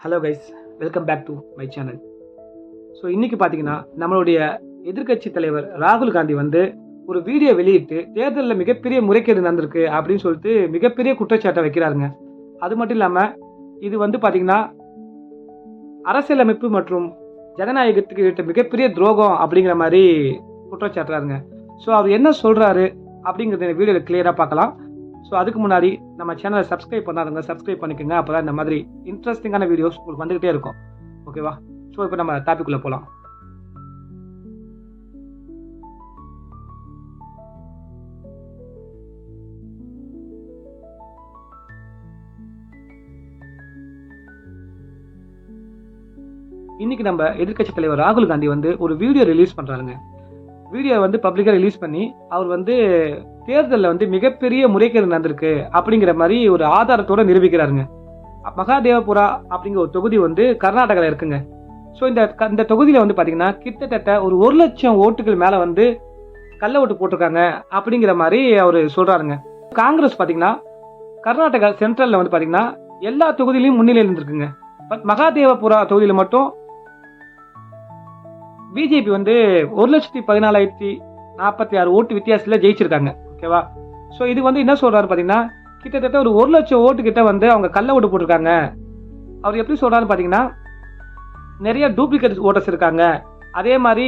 Hello guys welcome back to my channel so இன்றைக்கி பார்த்தீங்கன்னா நம்மளுடைய எதிர்க்கட்சி தலைவர் ராகுல் காந்தி வந்து ஒரு வீடியோ வெளியிட்டு தேர்தலில் மிகப்பெரிய முறைகேடு நடந்திருக்கு அப்படின்னு சொல்லிட்டு மிகப்பெரிய குற்றச்சாட்டை வைக்கிறாருங்க. அது மட்டும் இல்லாமல் இது வந்து பார்த்திங்கன்னா அரசியலமைப்பு மற்றும் ஜனநாயகத்துக்கு மிகப்பெரிய துரோகம் அப்படிங்கிற மாதிரி குற்றச்சாட்டுறாருங்க. ஸோ அவர் என்ன சொல்கிறாரு அப்படிங்கிறத வீடியோவில் கிளியராக பார்க்கலாம். ஸோ அதுக்கு முன்னாடி நம்ம சேனலை சப்ஸ்கிரைப் பண்ணாதவங்க சப்ஸ்கிரைப் பண்ணிக்கோங்க. அப்போ தான் இந்த மாதிரி இன்ட்ரெஸ்டிங்கான வீடியோஸ் உங்களுக்கு வந்துகிட்டே இருக்கும். ஓகேவா ஸோ இப்போ நம்ம டாபிக்குள்ளே போகலாம் இன்னைக்கு நம்ம எதிர்க்கட்சி தலைவர் ராகுல் காந்தி வந்து ஒரு வீடியோ ரிலீஸ் பண்ணுறாருங்க வீடியோ வந்து பப்ளிக்காக ரிலீஸ் பண்ணி அவர் வந்து தேர்தலில் வந்து மிகப்பெரிய முறைகேடு நடந்திருக்கு அப்படிங்கிற மாதிரி ஒரு ஆதாரத்தோட நிரூபிக்கிறாருங்க. மகாதேவபுரா அப்படிங்கிற ஒரு தொகுதி வந்து கர்நாடகாவில் இருக்குங்க. ஸோ இந்த இந்த தொகுதியில் வந்து பார்த்தீங்கன்னா கிட்டத்தட்ட ஒரு ஒரு லட்சம் ஓட்டுகள் மேலே வந்து கள்ள ஓட்டு போட்டிருக்காங்க அப்படிங்கிற மாதிரி அவர் சொல்கிறாருங்க காங்கிரஸ் பார்த்தீங்கன்னா கர்நாடகா சென்ட்ரலில் வந்து பார்த்தீங்கன்னா எல்லா தொகுதியிலையும் முன்னிலையில் இருந்திருக்குங்க. பட் மகாதேவபுரா தொகுதியில் மட்டும் பிஜேபி வந்து ஒரு லட்சத்தி பதினாலாயிரத்தி நாற்பத்தி ஆறு ஓட்டு வித்தியாசத்தில் ஜெயிச்சிருக்காங்க. ஓகேவா? ஸோ இது வந்து என்ன சொல்கிறாரு பார்த்தீங்கன்னா கிட்டத்தட்ட ஒரு ஒரு லட்சம் ஓட்டு கிட்ட வந்து அவங்க கள்ள ஓட்டு போட்டிருக்காங்க. அவர் எப்படி சொல்கிறாரு பார்த்தீங்கன்னா நிறைய டூப்ளிகேட் ஓட்டர்ஸ் இருக்காங்க. அதே மாதிரி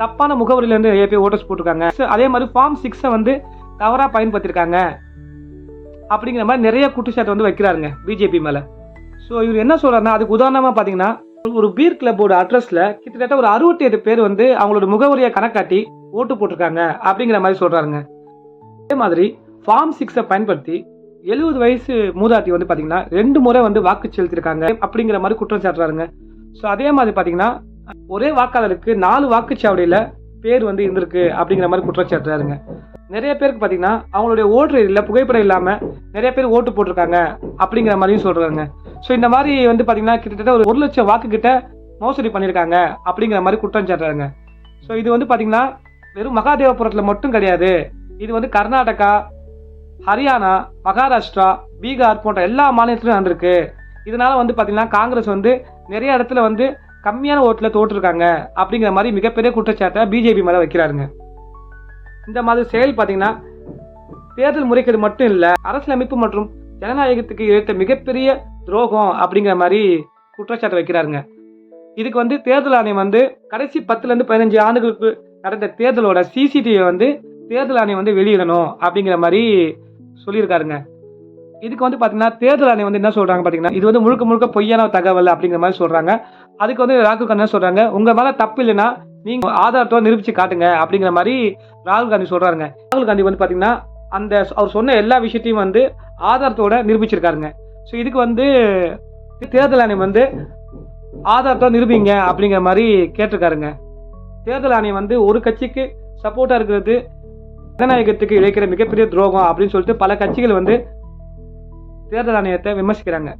தப்பான முகவரியிலேருந்து நிறைய பேர் ஓட்டர்ஸ் போட்டிருக்காங்க. அதே மாதிரி ஃபார்ம் சிக்ஸை வந்து தவறாக பயன்படுத்தியிருக்காங்க. அப்படிங்கிற மாதிரி நிறைய குற்றச்சாட்டு வந்து வைக்கிறாருங்க பிஜேபி மேலே. ஸோ இவர் என்ன சொல்கிறாருன்னா அதுக்கு உதாரணமாக பார்த்தீங்கன்னா ஒரு பீர் கிளப்போட அட்ரஸில் கிட்டத்தட்ட ஒரு அறுபத்தி எட்டு பேர் வந்து அவங்களோட முகவரியை கணக்காட்டி ஓட்டு போட்டிருக்காங்க அப்படிங்கிற மாதிரி சொல்கிறாருங்க அதே மாதிரி ஃபார்ம் சிக்ஸை பயன்படுத்தி எழுபது வயசு மூதாட்டி வந்து பார்த்தீங்கன்னா ரெண்டு முறை வந்து வாக்கு செலுத்திருக்காங்க அப்படிங்கிற மாதிரி குற்றம் சாட்டுறாருங்க. ஸோ அதே மாதிரி பார்த்தீங்கன்னா ஒரே வாக்காளருக்கு நாலு வாக்குச்சாவடியில் பேர் வந்து இருந்திருக்கு அப்படிங்கிற மாதிரி குற்றம் சாட்டுறாருங்க. நிறைய பேருக்கு பார்த்தீங்கன்னா அவங்களுடைய ஓட்டு இல்லை புகைப்படம் இல்லாமல் நிறைய பேர் ஓட்டு போட்டிருக்காங்க அப்படிங்கிற மாதிரியும் சொல்கிறாங்க ஸோ இந்த மாதிரி வந்து பார்த்தீங்கன்னா கிட்டத்தட்ட ஒரு ஒரு லட்சம் வாக்கு கிட்ட மோசடி பண்ணியிருக்காங்க அப்படிங்கிற மாதிரி குற்றம் சாட்டுறாங்க ஸோ இது வந்து பார்த்தீங்கன்னா வெறும் மகாதேவபுரத்தில் மட்டும் கிடையாது இது வந்து கர்நாடகா ஹரியானா மகாராஷ்டிரா பீகார் போன்ற எல்லா மாநிலத்திலும் நடந்திருக்கு. இதனால வந்து பார்த்திங்கன்னா காங்கிரஸ் வந்து நிறைய இடத்துல வந்து கம்மியான ஓட்டில் தோற்றுருக்காங்க. அப்படிங்கிற மாதிரி மிகப்பெரிய குற்றச்சாட்டை பிஜேபி மேலே வைக்கிறாருங்க. இந்த மாதிரி செயல் பார்த்தீங்கன்னா தேர்தல் முறைகேடு மட்டும் இல்லை அரசியலமைப்பு மற்றும் ஜனநாயகத்துக்கு இழைத்த மிகப்பெரிய துரோகம் அப்படிங்கிற மாதிரி குற்றச்சாட்டு வைக்கிறாருங்க. இதுக்கு வந்து தேர்தல் ஆணையம் வந்து கடைசி பத்துலேருந்து பதினஞ்சு ஆண்டுகளுக்கு நடந்த தேர்தலோட சிசிடிவி வந்து தேர்தல் ஆணையம் வந்து வெளியிடணும் அப்படிங்கிற மாதிரி சொல்லியிருக்காருங்க. இதுக்கு வந்து பார்த்தீங்கன்னா தேர்தல் ஆணையம் வந்து என்ன சொல்றாங்க பார்த்தீங்கன்னா இது வந்து முழுக்க முழுக்க பொய்யான தகவல் அப்படிங்கிற மாதிரி சொல்றாங்க. அதுக்கு வந்து ராகுல் காந்தி என்ன சொல்றாங்க உங்க மேல தப்பு இல்லைன்னா நீங்க ஆதாரத்தோட நிரூபிச்சு காட்டுங்க அப்படிங்கிற மாதிரி ராகுல் காந்தி சொல்றாருங்க. ராகுல் காந்தி வந்து பார்த்தீங்கன்னா அந்த அவர் சொன்ன எல்லா விஷயத்தையும் வந்து ஆதாரத்தோட நிரூபிச்சிருக்காருங்க. ஸோ இதுக்கு வந்து தேர்தல் ஆணையம் வந்து ஆதாரத்தோட நிரூபிங்க அப்படிங்கிற மாதிரி கேட்டிருக்காருங்க. தேர்தல் ஆணையம் வந்து ஒரு கட்சிக்கு சப்போர்ட்டாக இருக்கிறது ஜனநாயகத்துக்கு இழைக்கிற மிகப்பெரிய துரோகம் அப்படின்னு சொல்லிட்டு பல கட்சிகள் வந்து தேர்தல் ஆணையத்தை விமர்சிக்கிறாங்க.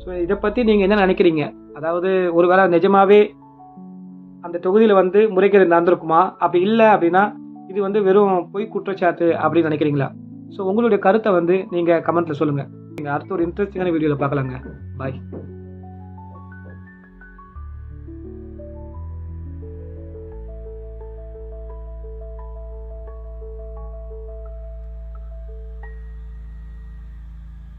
ஸோ இதை பற்றி நீங்கள் என்ன நினைக்கிறீங்க? அதாவது ஒருவேளை நிஜமாவே அந்த தொகுதியில் வந்து முறைகேடு நடந்திருக்குமா? அப்படி இல்லை அப்படின்னா இது வந்து வெறும் பொய் குற்றச்சாட்டு அப்படின்னு நினைக்கிறீங்களா? ஸோ உங்களுடைய கருத்தை வந்து நீங்கள் கமெண்ட்டில் சொல்லுங்கள் நீங்கள் அடுத்த ஒரு இன்ட்ரெஸ்டிங்கான வீடியோவில் பார்க்கலாங்க. பாய்